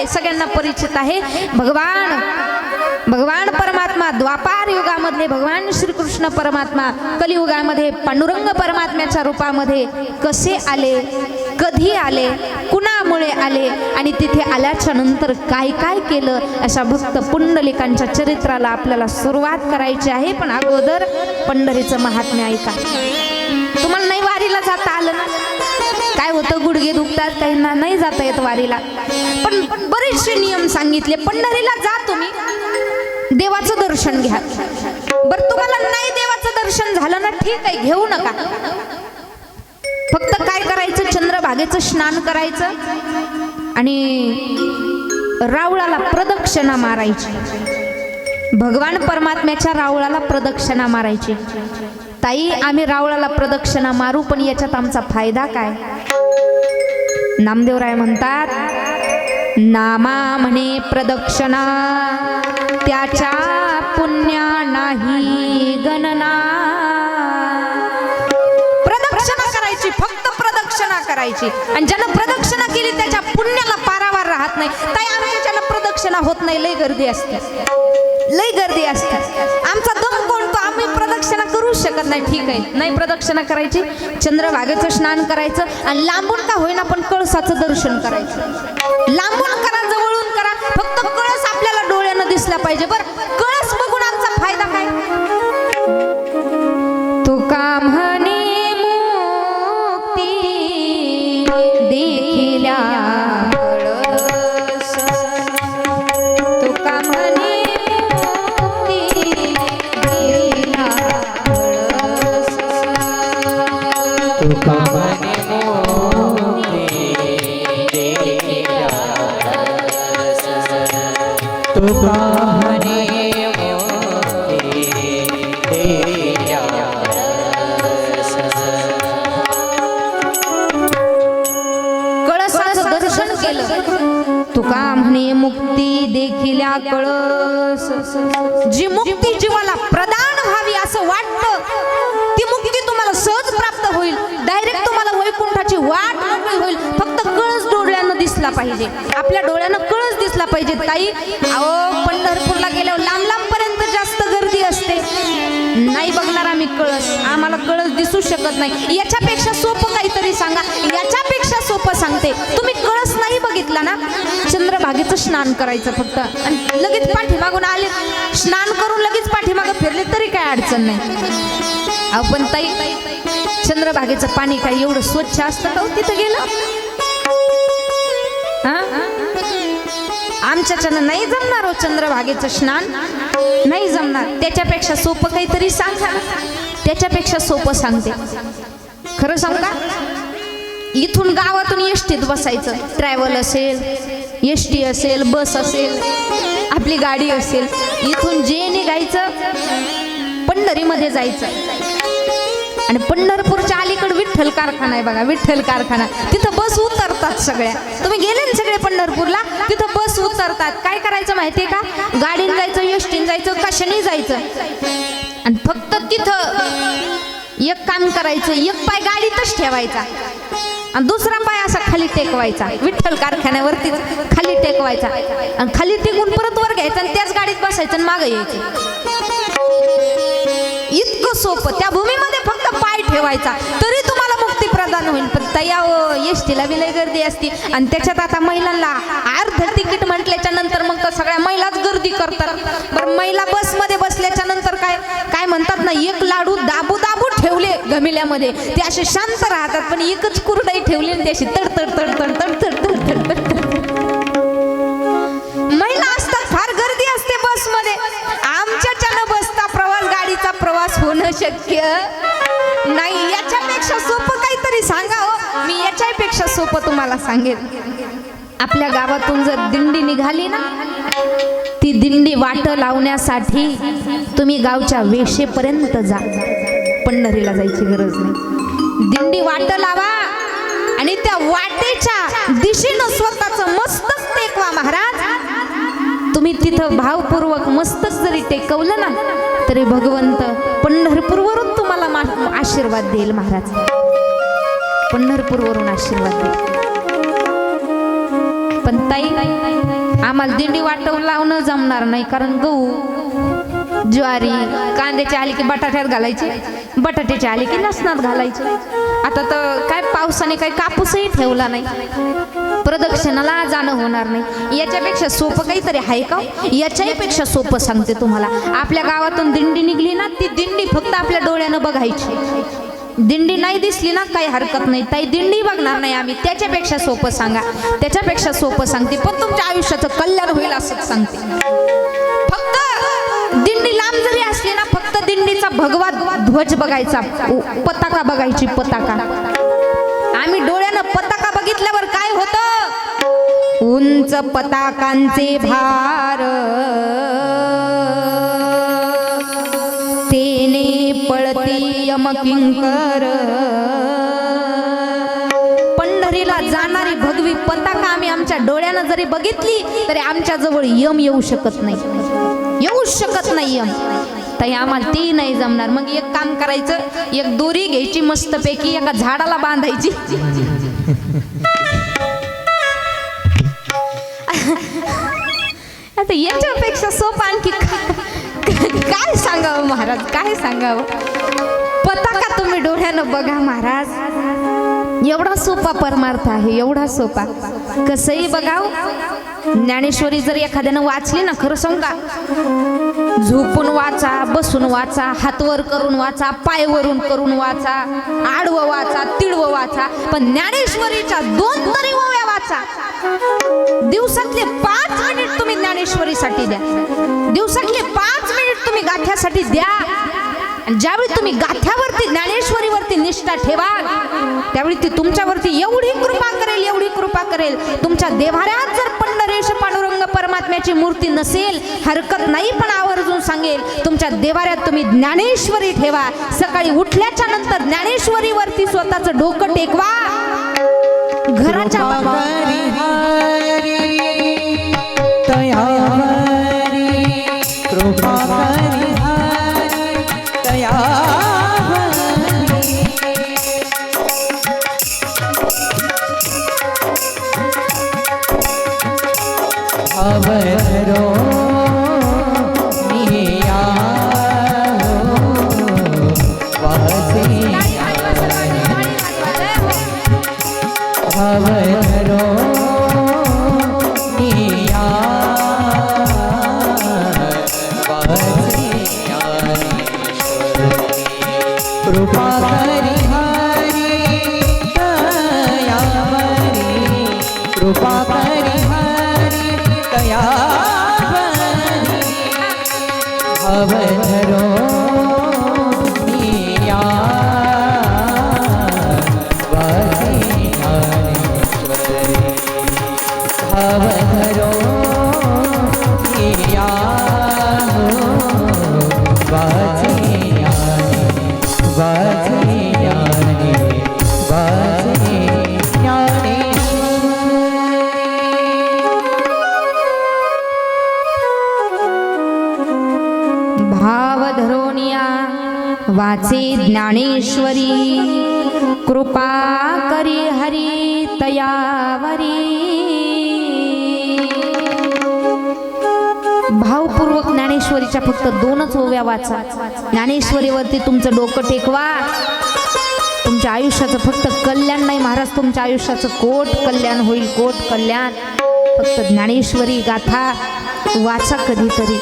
आले सगळ्यांना परिचित आहे. भगवान भगवान परमात्मा द्वापार युगामधले भगवान श्रीकृष्ण परमात्मा कलियुगामध्ये पांडुरंग परमात्म्याच्या रूपामध्ये कसे आले कधी आले कुणामुळे आले आणि तिथे आल्याच्यानंतर काय काय केलं अशा भक्त पुंडलिकांच्या चरित्राला आपल्याला सुरुवात करायची आहे. पण अगोदर पंढरीचं महात्म्य ऐका. तुम्हाला नाही वारीला जाता आलं ना? काय होतं गुडघे दुखतात काहींना नाही जाता येत वारीला. पण पण बरेचसे नियम सांगितले. पंढरीला जा तुम्ही. देवाचं दर्शन घ्या. बरं तुम्हाला नाही देवाचं दर्शन झालं ना ठीक आहे घेऊ नका. फक्त काय करायचं? चंद्रभागेचं स्नान करायचं आणि रावळाला प्रदक्षिणा मारायची. भगवान परमात्म्याच्या रावळाला प्रदक्षिणा मारायची. ताई आम्ही रावळाला प्रदक्षिणा मारू पण याच्यात आमचा फायदा काय? नामदेवराय म्हणतात नामा म्हणे प्रदक्षिणा त्याच्या पुण्या नाही गणना. प्रदक्षिणा करायची फक्त प्रदक्षिणा करायची. आणि ज्यानं प्रदक्षिणा केली त्याच्या पुण्याला पारावार राहत नाही. ताई आमच्या ज्यानं प्रदक्षिणा होत नाही लय गर्दी असते. लय गर्दी असते. नाही ठीक आहे. नाही प्रदक्षिणा करायची चंद्रभागेचं स्नान करायचं आणि लांबून का होईना पण कळसाचं दर्शन करायचं. लांबून करा जवळून करा. फक्त कळस आपल्याला डोळ्यानं दिसला पाहिजे बरं. कळस तुका. कळसाचं दर्शन केलं म्हणे मुक्ती देखिल्या कळस जी मुक्ती जीवाला प्रदान व्हावी असं वाटतं ती मुक्ती तुम्हाला सहज प्राप्त होईल. डायरेक्ट तुम्हाला वैकुंठाची वाट मोकळी होईल. फक्त कळस डोळ्यानं दिसला पाहिजे. आपल्या डोळ्यानं कळस दिसला पाहिजे ताई. अहो पंढरपूरला गेल्यावर लांब लांब पर्यंत जास्त गर्दी असते. नाही बघणार आम्ही कळस. आम्हाला कळस दिसू शकत नाही. याच्यापेक्षा सोपं काहीतरी सांगा. याच्यापेक्षा सोपं सांगते. तुम्ही कळस नाही बघितला ना? चंद्रभागेचं स्नान करायचं फक्त. आणि लगेच पाठीमागून आले. स्नान करून लगेच पाठीमागं फिरले तरी काय अडचण नाही. आपण ताई चंद्रभागेचं पाणी काय एवढं स्वच्छ असतं का हो तिथं गेलं? आमच्याच्यानं नाही जमणार हो चंद्रभागेचं स्नान. नाही जमणार. त्याच्यापेक्षा सोपं काहीतरी सांगा. त्याच्यापेक्षा सोपं सांगते. खरं सांगू का? इथून गावातून एसटीत बसायचं. ट्रॅव्हल असेल एसटी असेल बस असेल आपली गाडी असेल. इथून जे निघायचं पंढरीमध्ये जायचं. आणि पंढरपूरच्या अलीकडे विठ्ठल कारखाना आहे बघा विठ्ठल कारखाना. तिथं बस उतरतात सगळ्या. तुम्ही गेले ना सगळे पंढरपूरला? तिथं बस उतरतात. काय करायचं माहितीये का? गाडीने जायचं एसटीने जायचं कशाने जायचं. आणि फक्त तिथं एक काम करायचं एक पाय गाडीतच ठेवायचा. आणि दुसरा पाय असा खाली टेकवायचा. विठ्ठल कारखान्यावरती खाली टेकवायचा. आणि खाली टेकून परत वर घ्यायचा आणि त्याच गाडीत बसायचं आणि मागं यायचं. इतकं सोपं. त्या भूमीमध्ये फक्त पाय ठेवायचा. तरी तुम्हाला मुक्ती प्रदान होईल. पण तया हो, एस टीला विलय गर्दी असती. आणि त्याच्यात आता महिलांना अर्ध तिकीट म्हटल्याच्या नंतर मग तर सगळ्या महिलाच गर्दी करतात. बरं महिला बसमध्ये बसल्याच्या नंतर काय काय म्हणतात ना एक लाडू दाबू दाबू ठेवले गमिल्यामध्ये. ते असे शांत राहतात पण एकच कुरडाई ठेवली आणि त्याशी तड तड नाही याच्यापेक्षा सोपं काहीतरी सांगा हो. मी याच्यापेक्षा सोपं तुम्हाला सांगेन. आपल्या गावातून जर दिंडी निघाली ना ती दिंडी वाट लावण्यासाठी तुम्ही गावच्या वेशेपर्यंत जा. पंढरीला जायची गरज नाही. दिंडी वाट लावा आणि त्या वाटेच्या दिशेनं स्वतःचं मस्तक टेकवा महाराज. तुम्ही तिथं भावपूर्वक मस्तक जरी टेकवलं ना तरी भगवंत पंढरपूरवरून तुम्हाला मा- आशीर्वाद देईल महाराज. पंढरपूरवरून आशीर्वाद देईल. पण ताई आम्हाला दिंडी वाटव लावणं जमणार नाही कारण गहू ज्वारी कांद्याची आली की बटाट्यात घालायची. बटाट्याचे आले की लसणात घालायचे. आता तर काय पावसाने काही कापूसही ठेवला नाही. प्रदक्षिणाला जाणं होणार नाही. याच्यापेक्षा सोपं काहीतरी आहे का? याच्याही पेक्षा सोपं सांगते तुम्हाला. आपल्या गावातून दिंडी निघली ना ती दिंडी फक्त आपल्या डोळ्यानं बघायची. दिंडी नाही दिसली ना काही हरकत नाही. ताई दिंडी बघणार नाही आम्ही. त्याच्यापेक्षा सोपं सांगा. त्याच्यापेक्षा सोपं सांगते. पण तुमच्या आयुष्याचं कल्याण होईल असंच सांगते. फक्त दिंडी लांब जरी असली ना फक्त दिंडीचा भगवा ध्वज बघायचा पताका बघायची पताका. आम्ही डोळ्यानं पताका बघितल्यावर काय होतं? उंच पताकांचे भार. तेने पळती यमकिंकर. पंढरीला जाणारी भगवी पताका आम्ही आमच्या डोळ्यानं जरी बघितली तरी आमच्या जवळ यम येऊ शकत नाही. येऊ शकत नाही यम. ताई आम्हाला ती नाही जमणार. मग एक काम करायचं एक दोरी घ्यायची मस्तपैकी एका झाडाला बांधायची. आता याच्यापेक्षा सोपा आणखी काय सांगावं महाराज काय सांगावं? पताका तुम्ही डोळ्यानं बघा महाराज. एवढा सोपा परमार्थ आहे एवढा सोपा. कसंही बघाव ज्ञानेश्वरी जर एखाद्यानं वाचली ना खरं सांग का? झोपून वाचा बसून वाचा हातवर करून वाचा पायवरून करून वाचा आडवं वाचा तिळवं वाचा पण ज्ञानेश्वरीच्या दोन तरी ओव्या वाचा. दिवसातले पाच मिनिट तुम्ही ज्ञानेश्वरीसाठी द्या. दिवसातले पाच मिनिट तुम्ही गाठ्यासाठी द्या. ज्यावेळी तुम्ही गाथ्यावरती ज्ञानेश्वरीवरती निष्ठा ठेवा त्यावेळी ती तुमच्यावरती एवढी कृपा करेल एवढी कृपा करेल. तुमच्या देवाऱ्यात जर परमात्म्याची मूर्ती नसेल हरकत नाही पण आवर्जून सांगेल तुमच्या देवाऱ्यात तुम्ही ज्ञानेश्वरी ठेवा. सकाळी उठल्याच्या नंतर ज्ञानेश्वरीवरती स्वतःचं डोकं टेकवा. घराच्या कृपा करी हरी दयावरी भवधरो निया भवधरो वाचे ज्ञानेश्वरी। कृपा करी हरी तयावरी। भावपूर्वक ज्ञानेश्वरीच्या फक्त दोनच ओव्या वाचा। ज्ञानेश्वरीवरती तुमचं डोकं टेकवा। तुमच्या आयुष्याचं फक्त कल्याण नाही महाराज तुमच्या आयुष्याचं कोट कल्याण होईल कोट कल्याण। फक्त ज्ञानेश्वरी गाथा वाचा कधीतरी।